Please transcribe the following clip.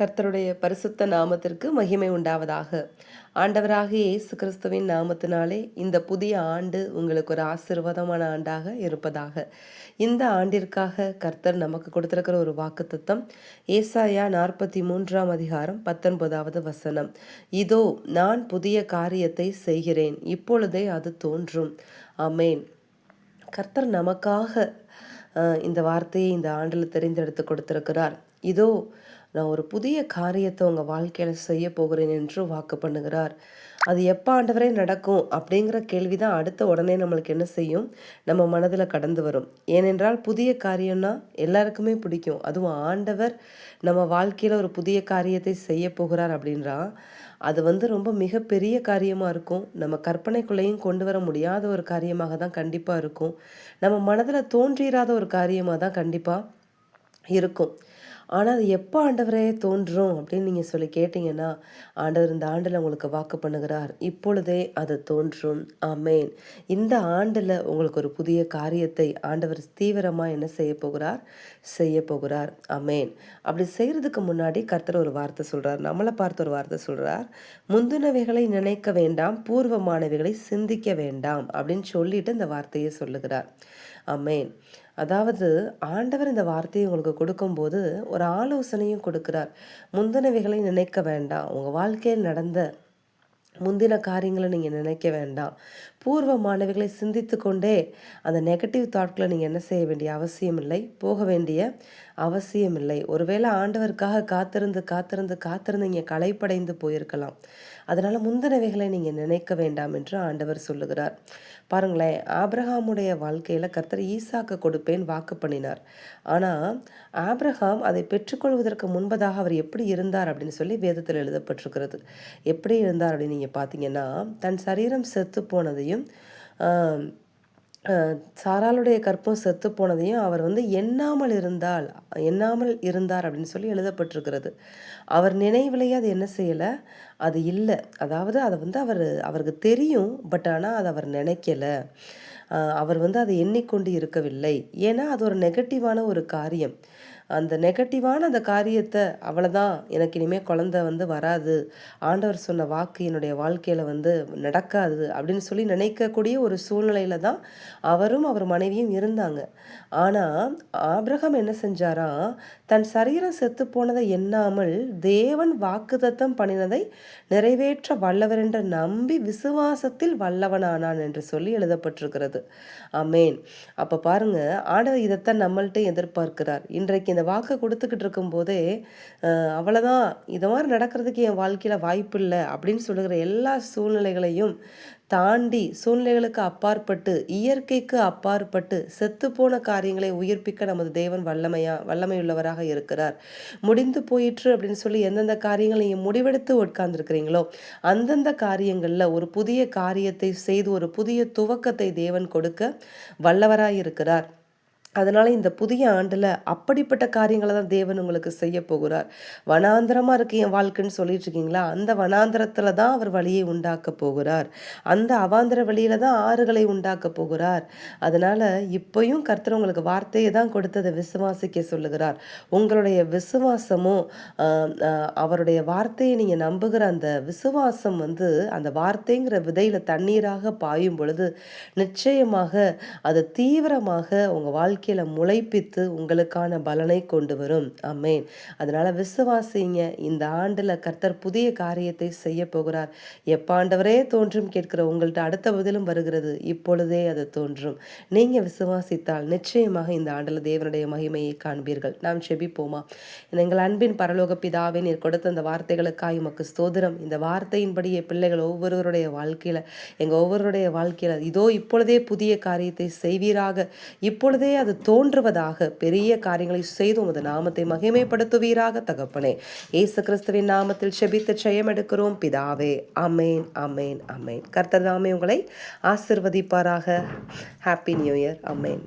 கர்த்தருடைய பரிசுத்த நாமத்திற்கு மகிமை உண்டாவதாக. ஆண்டவராக இயேசு கிறிஸ்துவின் நாமத்தினாலே இந்த புதிய ஆண்டு உங்களுக்கு ஒரு ஆசீர்வாதமான ஆண்டாக இருப்பதாக. இந்த ஆண்டிற்காக கர்த்தர் நமக்கு கொடுத்திருக்கிற ஒரு வாக்குத்தத்தம் ஏசாயா நாற்பத்தி மூன்றாம் அதிகாரம் பத்தொன்பதாவது வசனம். இதோ நான் புதிய காரியத்தை செய்கிறேன் இப்பொழுதே அது தோன்றும். அமேன் கர்த்தர் நமக்காக இந்த வார்த்தையை இந்த ஆண்டில் தெரிந்தெடுத்து கொடுத்திருக்கிறார். இதோ நான் ஒரு புதிய காரியத்தை உங்கள் வாழ்க்கையில் செய்ய போகிறேன் என்று வாக்கு பண்ணுகிறார். அது எப்போ ஆண்டவரே நடக்கும் அப்படிங்கிற கேள்வி தான் அடுத்த உடனே நம்மளுக்கு என்ன செய்யும்? நம்ம மனதில் கடந்து வரும். ஏனென்றால் புதிய காரியம்னா எல்லாருக்குமே பிடிக்கும். அதுவும் ஆண்டவர் நம்ம வாழ்க்கையில் ஒரு புதிய காரியத்தை செய்ய போகிறார் அப்படின்றா. அது வந்து ரொம்ப மிகப்பெரிய காரியமாக இருக்கும். நம்ம கற்பனைக்குள்ளேயும் கொண்டு வர முடியாத ஒரு காரியமாக தான் கண்டிப்பாக இருக்கும். நம்ம மனதில் தோன்றிராத ஒரு காரியமாக தான் கண்டிப்பாக இருக்கும். ஆனால் அது எப்போ ஆண்டவரே தோன்றும் அப்படின்னு நீங்கள் சொல்லி கேட்டிங்கன்னா ஆண்டவர் இந்த ஆண்டில் உங்களுக்கு வாக்கு பண்ணுகிறார். இப்பொழுதே அது தோன்றும். ஆமேன். இந்த ஆண்டில் உங்களுக்கு ஒரு புதிய காரியத்தை ஆண்டவர் தீவிரமாக என்ன செய்ய போகிறார்? செய்ய போகிறார். அமேன் அப்படி செய்கிறதுக்கு முன்னாடி கர்த்தர் ஒரு வார்த்தை சொல்கிறார் நம்மளை பார்த்து ஒரு வார்த்தை சொல்கிறார் முந்தினவைகளை நினைக்க வேண்டாம் பூர்வமானவைகளை சிந்திக்க வேண்டாம் அப்படின்னு சொல்லிட்டு இந்த வார்த்தையை சொல்லுகிறார். அமேன் அதாவது ஆண்டவர் இந்த வார்த்தையை உங்களுக்கு கொடுக்கும்போது ஒரு ஆலோசனையும் கொடுக்கிறார். முந்தினவைகளை நினைக்க வேண்டாம். உங்கள் வாழ்க்கையில் நடந்த முந்தின காரியங்களை நீங்கள் நினைக்க வேண்டாம். பூர்வ மாணவிகளை சிந்தித்து கொண்டே அந்த நெகட்டிவ் தாட்களை நீங்கள் என்ன செய்ய வேண்டிய அவசியம் இல்லை போக வேண்டிய அவசியம் இல்லை ஒருவேளை ஆண்டவருக்காக காத்திருந்து காத்திருந்து காத்திருந்து இங்கே களைப்படைந்து போயிருக்கலாம். அதனால் முந்தினவைகளை நீங்கள் நினைக்க வேண்டாம் என்று ஆண்டவர் சொல்லுகிறார். பாருங்களேன் ஆப்ரஹாமுடைய வாழ்க்கையில் கர்த்தர் ஈசாக்க கொடுப்பேன் வாக்கு பண்ணினார். ஆனால் ஆப்ரஹாம் அதை பெற்றுக்கொள்வதற்கு முன்பதாக அவர் எப்படி இருந்தார் அப்படின்னு சொல்லி வேதத்தில் எழுதப்பட்டிருக்கிறது. எப்படி இருந்தார் அப்படின்னு நீங்கள் பார்த்தீங்கன்னா தன் சரீரம் செத்து போனதையும் ஆம், சாராளுடைய கற்பம் செத்து போனதையும் அவர் வந்து எண்ணாமல் இருந்தால் எண்ணாமல் இருந்தார் அப்படின்னு சொல்லி எழுதப்பட்டிருக்கிறது. அவர் நினைவிலேயே அது என்ன செய்யலை? அது இல்லை. அதாவது அதை வந்து அவர் அவருக்கு தெரியும் பட் ஆனால் அதை அவர் நினைக்கலை. அவர் வந்து அதை எண்ணிக்கொண்டு இருக்கவில்லை. ஏன்னா அது ஒரு நெகட்டிவான ஒரு காரியம். அந்த நெகட்டிவான அந்த காரியத்தை அவ்வளோதான் எனக்கு இனிமேல் குழந்த வந்து வராது. ஆண்டவர் சொன்ன வாக்கு என்னுடைய வாழ்க்கையில் வந்து நடக்காது அப்படின்னு சொல்லி நினைக்கக்கூடிய ஒரு சூழ்நிலையில தான் அவரும் அவர் மனைவியும் இருந்தாங்க. ஆனால் ஆபிரகாம் என்ன செஞ்சாராம் தன் சரீரம் செத்து போனதை எண்ணாமல் தேவன் வாக்குதத்தம் பண்ணினதை நிறைவேற்ற வல்லவர் என்று நம்பி விசுவாசத்தில் வல்லவனானான் என்று சொல்லி எழுதப்பட்டிருக்கிறது. அமேன் அப்போ பாருங்க ஆண்டவர் இதைத்தான் நம்மள்கிட்ட எதிர்பார்க்கிறார். இன்றைக்கு இந்த வாக்கு கொடுத்துக்கிட்டு இருக்கும்போதே அவ்வளோதான் இது மாதிரி நடக்கிறதுக்கு என் வாழ்க்கையில் வாய்ப்பு இல்லை. அப்படின்னு சொல்லுகிற எல்லா சூழ்நிலைகளையும் தாண்டி சூழ்நிலைகளுக்கு அப்பாற்பட்டு இயற்கைக்கு அப்பாற்பட்டு செத்துப்போன காரியங்களை உயிர்ப்பிக்க நமது தேவன் வல்லமையா வல்லமையுள்ளவராக இருக்கிறார். முடிந்து போயிற்று அப்படின்னு சொல்லி எந்தெந்த காரியங்களை நீங்கள் முடிவெடுத்து உட்கார்ந்துருக்கிறீங்களோ அந்தந்த காரியங்களில் ஒரு புதிய காரியத்தை செய்து ஒரு புதிய துவக்கத்தை தேவன் கொடுக்க வல்லவராக இருக்கிறார் அதனால் இந்த புதிய ஆண்டில் அப்படிப்பட்ட காரியங்களை தான் தேவன் உங்களுக்கு செய்ய போகிறார். வனாந்திரமாக இருக்கு என் வாழ்க்கைன்னு சொல்லிட்டு இருக்கீங்களா? அந்த வனாந்திரத்தில் தான் அவர் வழியை உண்டாக்க போகிறார். அந்த அவாந்திர வழியில் தான் ஆறுகளை உண்டாக்க போகிறார். அதனால் இப்போயும் கர்த்தர் உங்களுக்கு வார்த்தையை தான் கொடுத்ததை விசுவாசிக்க சொல்லுகிறார். உங்களுடைய விசுவாசமும் அவருடைய வார்த்தையை நீங்கள் நம்புகிற அந்த விசுவாசம் வந்து அந்த வார்த்தைங்கிற விதையில் தண்ணீராக பாயும் பொழுது நிச்சயமாக அது தீவிரமாக உங்கள் வாழ்க்கையில் முளைப்பித்து உங்களுக்கான பலனை கொண்டு வரும். அம்மேன் அதனால் விசுவாசிங்க இந்த ஆண்டில் கர்த்தர் புதிய காரியத்தை செய்ய போகிறார். எப்பாண்டவரே தோன்றும் கேட்கிற உங்கள்ட்ட அடுத்த பதிலும் வருகிறது. இப்பொழுதே அது தோன்றும். நீங்கள் விசுவாசித்தால் நிச்சயமாக இந்த ஆண்டில் தேவனுடைய மகிமையை காண்பீர்கள். நாம் செபிப்போமா? எங்கள் அன்பின் பரலோக பிதாவே நீர் கொடுத்த அந்த வார்த்தைகளுக்காய் உமக்கு ஸ்தோதிரம் இந்த வார்த்தையின்படியே பிள்ளைகள் ஒவ்வொருவருடைய வாழ்க்கையில் எங்கள் ஒவ்வொருவருடைய வாழ்க்கையில் இதோ இப்பொழுதே புதிய காரியத்தை செய்வீராக. இப்பொழுதே அது அது தோன்றுவதாக பெரிய காரியங்களை செய்து உமது நாமத்தை மகிமைப்படுத்துவீராக தகப்பனே. இயேசு கிறிஸ்துவின் நாமத்தில் செபித்து ஜெயம் எடுக்கிறோம். பிதாவே அமேன் அமேன் அமேன் கர்த்தர் தாமே உங்களை ஆசிர்வதிப்பாராக. ஹாப்பி நியூ இயர் அமேன்